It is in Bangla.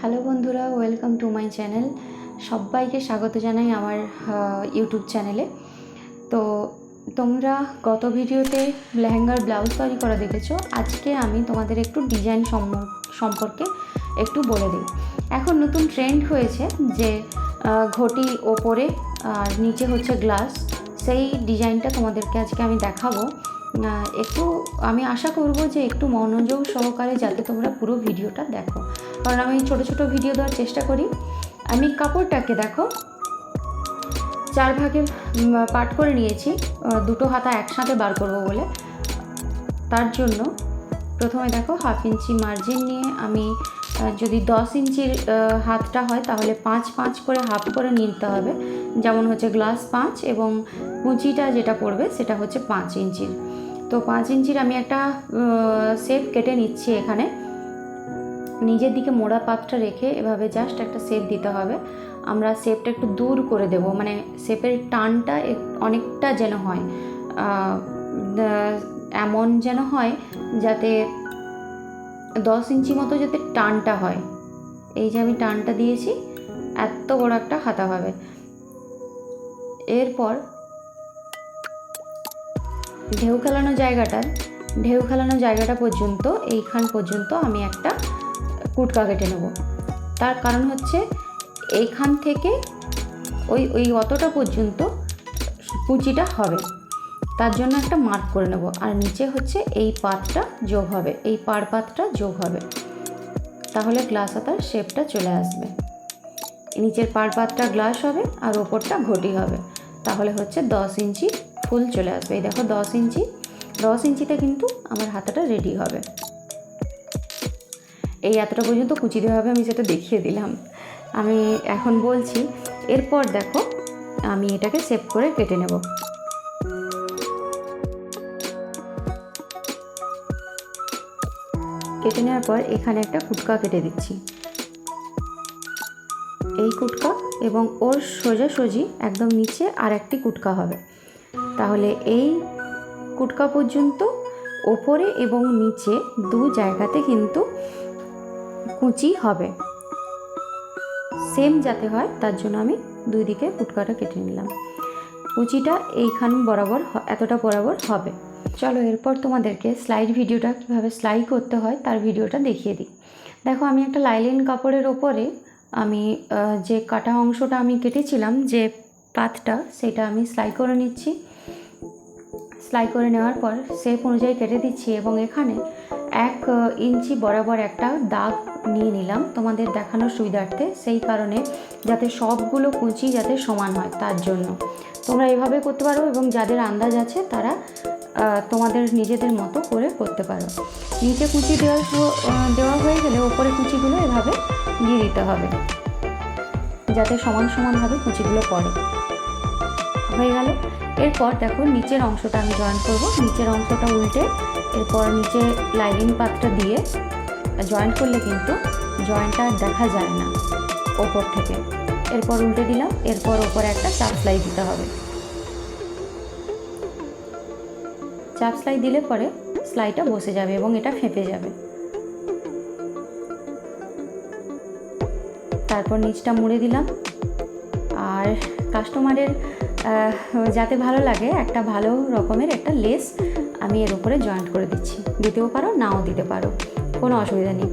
হ্যালো বন্ধুরা, ওয়েলকাম টু মাই চ্যানেল। সবাইকে স্বাগত জানাই আমার ইউটিউব চ্যানেলে। তো তোমরা গত ভিডিওতে লেহেঙ্গার ব্লাউজ তৈরি করা দেখেছ। আজকে আমি তোমাদের একটু ডিজাইন সম্পর্কে একটু বলে দিই। এখন নতুন ট্রেন্ড হয়েছে যে ঘটি ওপরে আর নিচে হচ্ছে গ্লাস। সেই ডিজাইনটা তোমাদেরকে আজকে আমি দেখাবো। একটু আমি আশা করব যে একটু মনোযোগ সহকারে যাতে তোমরা পুরো ভিডিওটা দেখো। কারণ আমি ছোট ছোট ভিডিও দেওয়ার চেষ্টা করি। আমি কাপড়টাকে দেখো, চার ভাগে পাট করে নিয়েছি। দুটো হাতা একসাথে বার করব বলে। তার জন্য প্রথমে দেখো হাফ ইঞ্চি মার্জিন নিয়ে আমি যদি দশ ইঞ্চির হাতটা হয় তাহলে পাঁচ পাঁচ করে হাফ করে নিতে হবে। যেমন হচ্ছে গ্লাস পাঁচ এবং কুচিটা যেটা পড়বে সেটা হচ্ছে পাঁচ ইঞ্চির। তো পাঁচ ইঞ্চির আমি একটা শেপ কেটে নিচ্ছি এখানে। নিজের দিকে মোড়া পাতটা রেখে এভাবে জাস্ট একটা শেপ দিতে হবে। আমরা শেপটা একটু দূর করে দেব মানে শেপের টানটা অনেকটা যেন হয়। এমন যেন হয় যাতে দশ ইঞ্চি মতো যাতে টানটা হয়। এই যে আমি টানটা দিয়েছি, এত বড় একটা হাতা হবে। এরপর ঢেউ খেলানো জায়গাটার ঢেউ খেলানো জায়গাটা পর্যন্ত, এইখান পর্যন্ত আমি একটা কুটকা কেটে নেব। তার কারণ হচ্ছে এইখান থেকে ওই ওই অতটা পর্যন্ত কুচিটা হবে। তার জন্য একটা মার্ক করে নেব। আর নিচে হচ্ছে এই পাতটা যোগ হবে, এই পার পাতটা যোগ হবে। তাহলে গ্লাস হাতার শেপটা চলে আসবে। নিচের পার পাতটা গ্লাস হবে আর ওপরটা ঘটি হবে। তাহলে হচ্ছে দশ ইঞ্চি ফুল চলে আসবে। এই দেখো দশ ইঞ্চি, দশ ইঞ্চিতে কিন্তু আমার হাতাটা রেডি হবে। এই এতটা পর্যন্ত কুচি দেওয়া হবে আমি সেটা দেখিয়ে দিলাম। আমি এখন বলছি, এরপর দেখো আমি এটাকে সেভ করে কেটে নেব। কেটে নেওয়ার পর এখানে একটা কুটকা কেটে দিচ্ছি। এই কুটকা এবং ওর সোজাসুজি একদম নিচে আর একটি কুটকা হবে। তাহলে এই কুটকা পর্যন্ত ওপরে এবং নিচে দু জায়গাতে কিন্তু কুচি হবে। সেম যাতে হয়, তার জন্য আমি দুই দিকে কুটকাটা কেটে নিলাম। কুচিটা এইখান বরাবর এতটা বরাবর হবে। চলো এরপর তোমাদেরকে স্লাইড ভিডিওটা কীভাবে সেলাই করতে হয় তার ভিডিওটা দেখিয়ে দিই। দেখো, আমি একটা লাইলিন কাপড়ের ওপরে আমি যে কাটা অংশটা আমি কেটেছিলাম, যে পাতটা, সেটা আমি সেলাই করে নিচ্ছি। সেলাই করে নেওয়ার পর শেপ অনুযায়ী কেটে দিচ্ছি এবং এখানে এক ইঞ্চি বরাবর একটা দাগ নিয়ে নিলাম তোমাদের দেখানোর সুবিধার্থে। সেই কারণে যাতে সবগুলো কুচি যাতে সমান হয় তার জন্য। তোমরা এভাবে করতে পারো এবং যাদের আন্দাজ আছে তারা তোমাদের নিজেদের মতো করে করতে পারো। নিচে কুচি দেওয়া দেওয়া হয়ে গেলে ওপরে কুচিগুলো এভাবে দিয়ে দিতে হবে। যাতে সমান সমানভাবে কুচিগুলো পড়ে। হয়ে গেল। এরপর দেখো নিচের অংশটা আমি জয়েন করব। নিচের অংশটা উল্টে এরপর নিচে লাইনিং পাতটা দিয়ে জয়েন্ট করলে কিন্তু জয়েন্টটা দেখা যায় না ওপর থেকে। এরপর উল্টে দিলাম। এরপর ওপরে একটা চাপ সেলাই দিতে হবে। চাপ সেলাই দিলে পরে সেলাইটা বসে যাবে এবং এটা ফেঁপে যাবে। তারপর নিচটা মুড়ে দিলাম। আর কাস্টমারের যাতে ভালো লাগে, একটা ভালো রকমের একটা লেস আমি এর উপরে জয়েন্ট করে দিচ্ছি। দিতেও পারো, নাও দিতে পারো, কোনো অসুবিধা নেই।